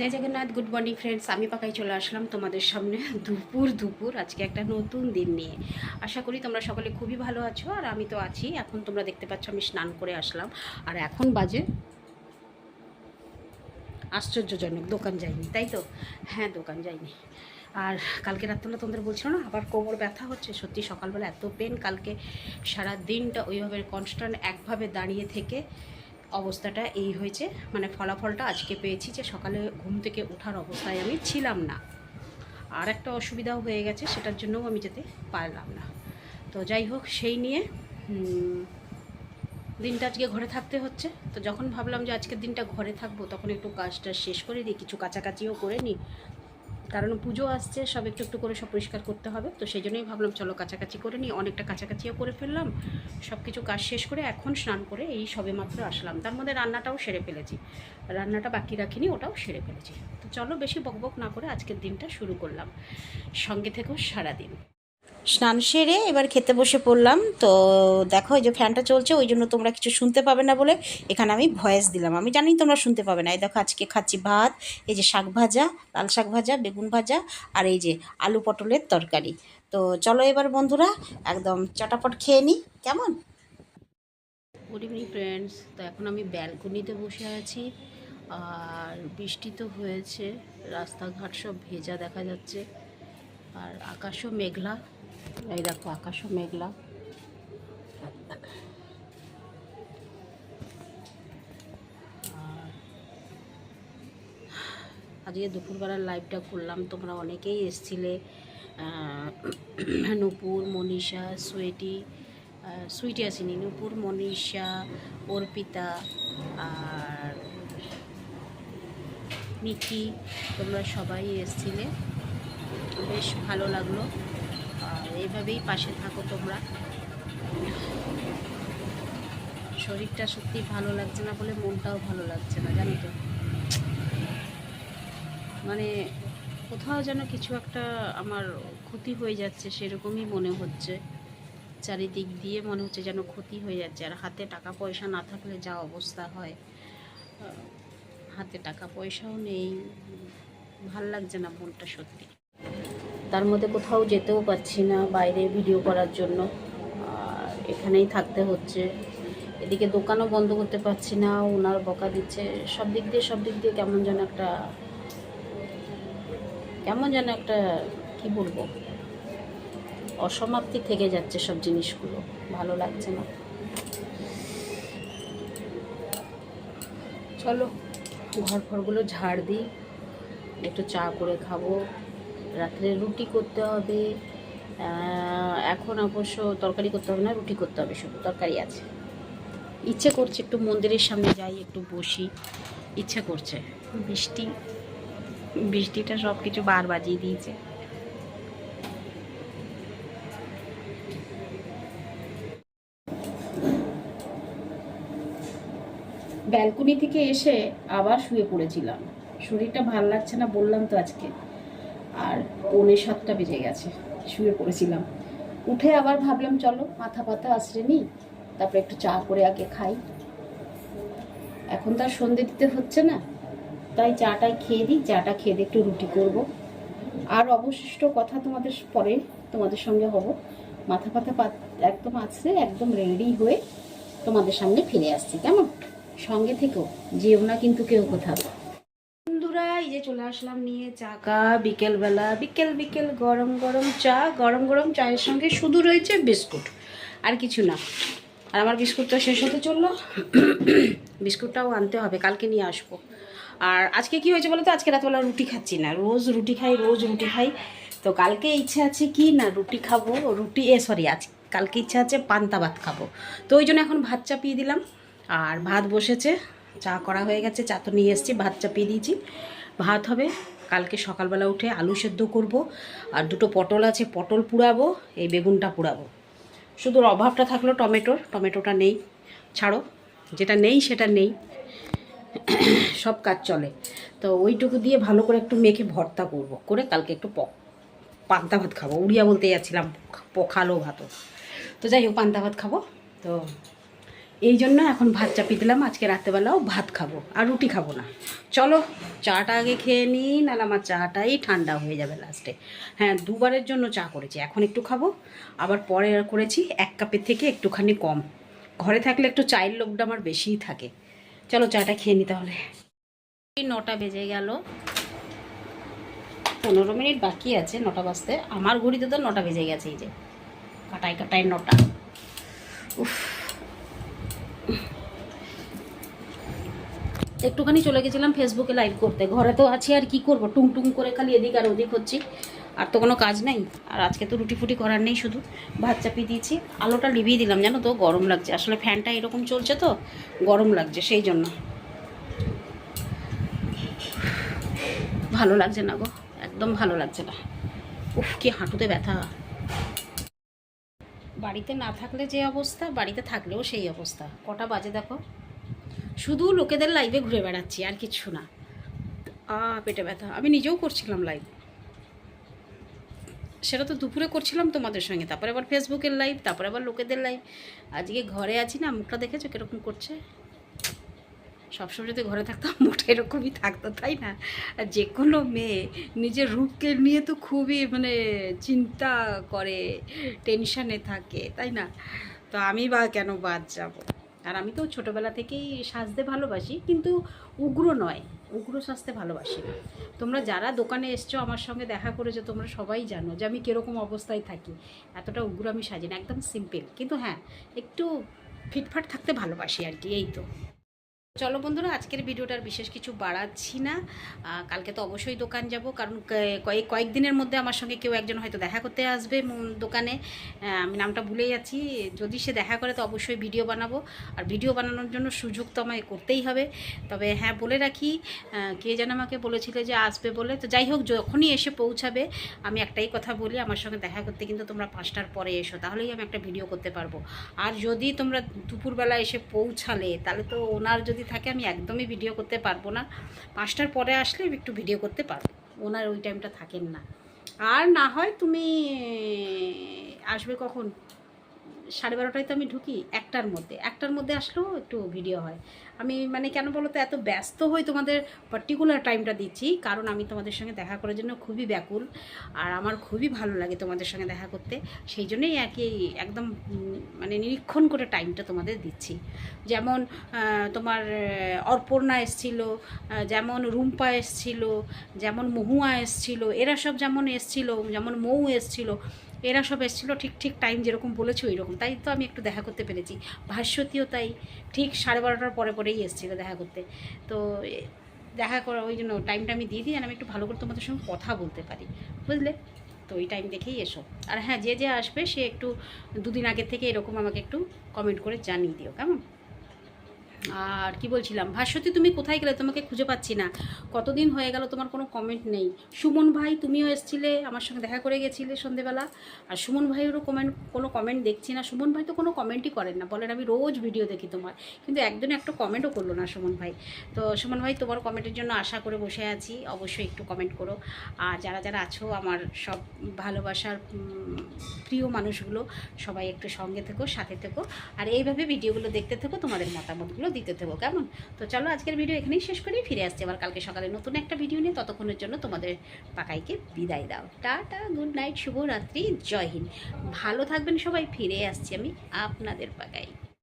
জয় Jagannath good morning friends আমি পাকাই চলে আসলাম তোমাদের সামনে দুপুর দুপুর, আজকে একটা নতুন দিন নিয়ে। আশা করি তোমরা সকলে খুবই ভালো আছো, আর আমি তো আছি। এখন তোমরা দেখতে পাচ্ছ আমি স্নান করে আসলাম। আর এখন বাজে আশ্চর্যজনক, দোকান যাইনি, তাই তো? হ্যাঁ দোকান যাইনি। আর কালকে রাত্রেবেলা তোমাদের বলছিল না, আবার কোমর ব্যথা হচ্ছে। সত্যি সকালবেলা এত পেন কালকে সারা দিনটা ওইভাবে কনস্ট্যান্ট একভাবে দাঁড়িয়ে থেকে অবস্থাটা এই হয়েছে। মানে ফলাফলটা আজকে পেয়েছি যে সকালে ঘুম থেকে ওঠার অবস্থায় আমি ছিলাম না। আর একটা অসুবিধাও হয়ে গেছে, সেটার জন্যও আমি যেতে পারলাম না। তো যাই হোক, সেই নিয়ে দিনটা আজকে ঘরে থাকতে হচ্ছে। তো যখন ভাবলাম যে আজকের দিনটা ঘরে থাকব, তখন একটু কাজটা শেষ করে দিই, কিছু কাছাকাছিও করে নিই। কারণ পুজো আসছে, সব একটু একটু করে সব পরিষ্কার করতে হবে। তো সেই জন্যই ভাবলাম, চলো কাছাকাছি করে নিই। অনেকটা কাছাকাছিও করে ফেললাম। সব কিছু কাজ শেষ করে এখন স্নান করে এই সবে মাত্র আসলাম। তার মধ্যে রান্নাটাও সেরে ফেলেছি। রান্নাটা বাকি রাখিনি, ওটাও সেরে ফেলেছি। তো চলো বেশি বকবক না করে আজকের দিনটা শুরু করলাম। সঙ্গে থেকেও সারাদিন। স্নান সেরে এবার খেতে বসে পড়লাম। তো দেখো এই যে ফ্যানটা চলছে, ওই জন্য তোমরা কিছু শুনতে পাবে না বলে এখানে আমি ভয়েস দিলাম। আমি জানি তোমরা শুনতে পাবে না। এই দেখো আজকে খাচ্ছি ভাত, এই যে শাক ভাজা, লাল শাক ভাজা, বেগুন ভাজা আর এই যে আলু পটলের তরকারি। তো চলো এবার বন্ধুরা, একদম চটাপট খেয়ে নিই কেমন? গুড ইভিনিং ফ্রেন্ডস তো এখন আমি ব্যালকনিতে বসে আছি। আর বৃষ্টি তো হয়েছে, রাস্তাঘাট সব ভেজা দেখা যাচ্ছে। আর আকাশও মেঘলা। এই দেখো, আকাশও মেঘলা। আজকে দুপুরবেলার লাইভটা করলাম। তোমরা অনেকেই এসছিলে নূপুর, মনীষা, সুয়েটি সুইটি আসেনি, নূপুর, মনীষা, অর্পিতা আর মিকি, তোমরা সবাই এসছিলে। বেশ ভালো লাগল। আর এইভাবেই পাশে থাকো তোমরা। শরীরটা সত্যি ভালো লাগছে না বলে মনটাও ভালো লাগছে না, জানো তো। মানে কোথাও যেন কিছু একটা আমার ক্ষতি হয়ে যাচ্ছে, সেরকমই মনে হচ্ছে। চারিদিক দিয়ে মনে হচ্ছে যেন ক্ষতি হয়ে যাচ্ছে। আর হাতে টাকা পয়সা না থাকলে যা অবস্থা হয়। হাতে টাকা পয়সাও নেই। ভালো লাগছে না মনটা সত্যি। তার মধ্যে কোথাও যেতেও পারছি না বাইরে ভিডিও করার জন্য। আর এখানেই থাকতে হচ্ছে। এদিকে দোকানও বন্ধ করতে পারছি না, ওনার বকা দিচ্ছে। সব দিক দিয়ে, সব দিক দিয়ে কেমন যেন একটা, কেমন যেন একটা, কি বলব? অসমাপ্তি থেকে যাচ্ছে সব জিনিসগুলো। ভালো লাগছে না। চলো ঘর ফরগুলো ঝাড় দিই। একটু চা করে খাব। রাত্রে রুটি করতে হবে। এখন অবশ্য তরকারি করতে হবে না, রুটি করতে হবে, শুধু তরকারি আছে। ইচ্ছে করছে একটু মন্দিরের সামনে যাই, একটু বসি। ইচ্ছে করছে। বৃষ্টি, বৃষ্টিটা সব কিছু বার বাজিয়ে দিয়েছে। ব্যালকনি থেকে এসে আবার শুয়ে পড়েছিলাম। শরীরটা ভালো লাগছে না বললাম তো আজকে। আর পৌনে সাতটা বেজে গেছে, শুয়ে পড়েছিলাম। উঠে আবার ভাবলাম, চলো মাথা পাতা আশ্রে নিই, তারপরে একটু চা করে আগে খাই। এখন তো আর সন্ধে দিতে হচ্ছে না, তাই চাটাই খেয়ে দিই, চাটা খেয়ে দিয়ে একটু রুটি করব। আর অবশিষ্ট কথা তোমাদের পরে তোমাদের সঙ্গে হব। মাথা পাতা একদম আছে একদম রেডি হয়ে তোমাদের সামনে ফিরে আসছি, কেমন? সঙ্গে থেকেও যেও না কিন্তু কেউ কোথাও। চলে আসলাম নিয়ে চা কা, বিকেলবেলা, বিকেল বিকেল, গরম গরম চা, গরম গরম চায়ের সঙ্গে শুধু রয়েছে বিস্কুট, আর কিছু না। আর আমার বিস্কুটটা শেষ হতে চলল। বিস্কুটটাও আনতে হবে, কালকে নিয়ে আসব। আর আজকে কি হয়েছে বলো তো? আজকে রাতবেলা রুটি খাচ্ছি না। রোজ রুটি খাই, রোজ রুটি খাই। তো কালকে ইচ্ছে আছে কি না রুটি খাব? রুটি, এ সরি আজ কালকে ইচ্ছা আছে পান্তা ভাত খাব। তো ওই জন্য এখন ভাত চাপিয়ে দিলাম। আর ভাত বসেছে, চা করা হয়ে গেছে, চা তো নিয়ে এসেছি, ভাত চাপিয়ে দিয়েছি। ভাত হবে। কালকে সকালবেলা উঠে আলু সেদ্ধ করব আর দুটো পটল আছে, পটল পুড়াবো, এই বেগুনটা পুড়াবো। শুধু অভাবটা থাকল টমেটোর, টমেটোটা নেই। ছাড়ো, যেটা নেই সেটা নেই। সব কাজ চলে। তো ওইটুকু দিয়ে ভালো করে একটু মেখে ভর্তা করব। করে কালকে একটু পান্তা ভাত খাব। উড়িয়া বলতে যাচ্ছিলাম, পখালো ভাতও। তো যাই হোক, পান্তা ভাত খাব। তো এই জন্য এখন ভাত চাপিয়ে দিলাম। আজকে রাত্রেবেলাও ভাত খাব আর রুটি খাব না। চলো, চাটা আগে খেয়ে নিই, নাহলে আমার চাটাই ঠান্ডা হয়ে যাবে লাস্টে হ্যাঁ দুবারের জন্য চা করেছি, এখন একটু খাব। আবার পরে করেছি এক কাপের থেকে একটুখানি কম। ঘরে থাকলে একটু চায়ের লোকটা আমার বেশিই থাকে। চলো, চাটা খেয়ে নি তাহলে। নটা বেজে গেল। পনেরো মিনিট বাকি আছে নটা বাজতে। আমার ঘড়িতে তো নটা বেজে গেছে এই যে। কাটায় কাটায় নটা। উফ। একটুখানি চলে গেছিলাম ফেসবুকে লাইভ করতে। ঘরে তো আছি আর কি করব? টুং টুং করে খালি এদিক আর ওদিক হচ্ছি। আর তো কোনো কাজ নেই। আর আজকে তো রুটি ফুটি করার নেই শুধু। ভাত চাপিয়ে দিয়েছি। আলোটা লিভিয়ে দিলাম, জানো তো? গরম লাগছে। আসলে ফ্যানটা এরকম চলছে তো, গরম লাগছে সেই জন্য। ভালো লাগছে না গো? একদম ভালো লাগছে না। উফ, কি হাঁটুতে ব্যথা। বাড়িতে না থাকলে যে অবস্থা, বাড়িতে থাকলেও সেই অবস্থা। কটা বাজে দেখো? শুধু লোকেদের লাইভে ঘুরে বেড়াচ্ছি, আর কিছু না। আ, পেটে ব্যথা। আমি নিজেও করছিলাম লাইভ সেটা তো দুপুরে করছিলাম তোমাদের সঙ্গে, তারপরে আবার ফেসবুকের লাইভ তারপরে আবার লোকেদের লাইভ আজকে ঘরে আছি না, মুখটা দেখেছ কীরকম করছে? সবসময় যদি ঘরে থাকতাম, মুখটা এরকমই থাকতো, তাই না? আর যে কোনো মেয়ে নিজের রূপকে নিয়ে তো খুবই মানে চিন্তা করে টেনশানে থাকে, তাই না? তো আমি বা কেন বাদ যাব? আর আমি তো ছোটোবেলা থেকেই সাজতে ভালোবাসি, কিন্তু উগ্র নয়, উগ্র সাজতে ভালোবাসি তোমরা যারা দোকানে এসছো, আমার সঙ্গে দেখা করেছ, তোমরা সবাই জানো যে আমি কীরকম অবস্থায় থাকি। এতটা উগ্র আমি সাজি না, একদম সিম্পল কিন্তু হ্যাঁ একটু ফিটফাট থাকতে ভালোবাসি আর কি, এই তো। চলো বন্ধুরা, আজকের ভিডিওটার বিশেষ কিছু বাড়াচ্ছি না। কালকে তো অবশ্যই দোকান যাব, কারণ কয়েক, কয়েকদিনের মধ্যে আমার সঙ্গে কেউ একজন হয়তো দেখা করতে আসবে দোকানে। আমি নামটা ভুলে যাচ্ছি, যদি সে দেখা করে তো অবশ্যই ভিডিও বানাবো। আর ভিডিও বানানোর জন্য সুযোগ তো আমায় করতেই হবে। তবে হ্যাঁ বলে রাখি কে যেন আমাকে বলেছিল যে আসবে বলে। তো যাই হোক, যখনই এসে পৌঁছাবে, আমি একটাই কথা বলি, আমার সঙ্গে দেখা করতে কিন্তু তোমরা পাঁচটার পরে এসো, তাহলেই আমি একটা ভিডিও করতে পারব। আর যদি তোমরা দুপুরবেলা এসে পৌঁছালে, তাহলে তো ওনার যদি থাকে, আমি একদমই ভিডিও করতে পারব না। পাঁচটার পরে আসলে একটু ভিডিও করতে পারব। ওনার ওই টাইমটা থাকেন না। আর না হয় তুমি আসবে কখন? সাড়ে বারোটায় তো আমি ঢুকি, একটার মধ্যে। একটার মধ্যে আসলেও একটু ভিডিও হয়। আমি মানে কেন বলো তো এত ব্যস্ত হই তোমাদের পার্টিকুলার টাইমটা দিচ্ছি, কারণ আমি তোমাদের সঙ্গে দেখা করার জন্য খুবই ব্যাকুল, আর আমার খুবই ভালো লাগে তোমাদের সঙ্গে দেখা করতে। সেই জন্যই আর কি একদম মানে নিরীক্ষণ করে টাইমটা তোমাদের দিচ্ছি। যেমন তোমার অর্পণা এসছিল যেমন রুম্পা এসছিল, যেমন মহুয়া এসছিল, এরা সব যেমন এসছিল, যেমন মৌ এসছিল, এরা সব এসেছিল ঠিক ঠিক টাইম যেরকম বলেছ ওই রকম তাই তো আমি একটু দেখা করতে পেরেছি। ভাস্বতীও তাই, ঠিক সাড়ে বারোটার পরে পরে পরেই এসেছিল দেখা করতে। তো দেখা করা, ওই জন্য টাইমটা আমি দিয়ে দিই আর আমি একটু ভালো করে তোমাদের সঙ্গে কথা বলতে পারি। বুঝলে? তো ওই টাইম দেখেই এসো। আর হ্যাঁ যে যে আসবে সে একটু দুদিন আগের থেকে এরকম আমাকে একটু কমেন্ট করে জানিয়ে দিও, কেমন? আর কি বলছিলাম? ভাস্বতী, তুমি কোথায় গেলে? তোমাকে খুঁজে পাচ্ছি না। কতদিন হয়ে গেল তোমার কোনো কমেন্ট নেই। সুমন ভাই, তুমিও এসছিলে, আমার সঙ্গে দেখা করে গেছিলে সন্ধেবেলা। আর সুমন ভাইয়েরও কমেন্ট কোনো কমেন্ট দেখছি না। সুমন ভাই তো কোনো কমেন্টই করেন না। বলেন, আমি রোজ ভিডিও দেখি তোমার। কিন্তু একদিন একটা কমেন্টও করল না সুমন ভাই। তো সুমন ভাই, তোমার কমেন্টের জন্য আশা করে বসে আছি। অবশ্যই একটু কমেন্ট করো। আর যারা যারা আছো আমার সব ভালোবাসার প্রিয় মানুষগুলো, সবাই একটু সঙ্গে থেকো, সাথে থেকো। আর এইভাবে ভিডিওগুলো দেখতে থেকো, তোমাদের মতামতগুলো দিতে দেবো, কেমন? তো চলো আজকের ভিডিও এখানেই শেষ করি, ফিরে আসছি আবার কালকে সকালে নতুন একটা ভিডিও নিয়ে, ততক্ষণের জন্য তোমাদের পাকাইকে বিদায় দাও। টাটা গুড নাইট শুভরাত্রি, জয় হিন্দ। ভালো থাকবেন সবাই, ফিরে আসছি আমি আপনাদের পাকাই